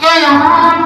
কেউ ডরি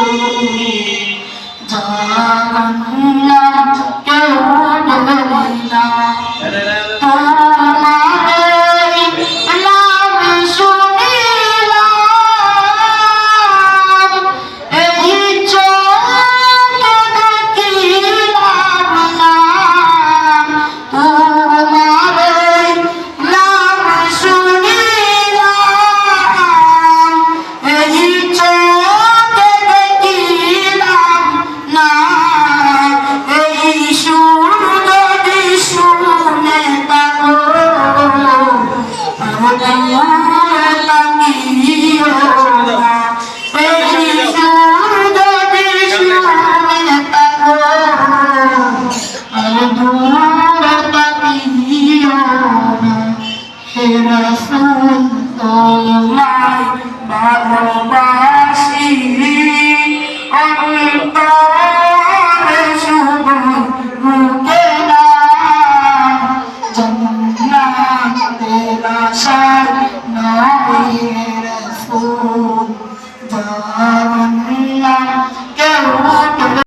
রসুল জাহান্নাম কেউ رسول الله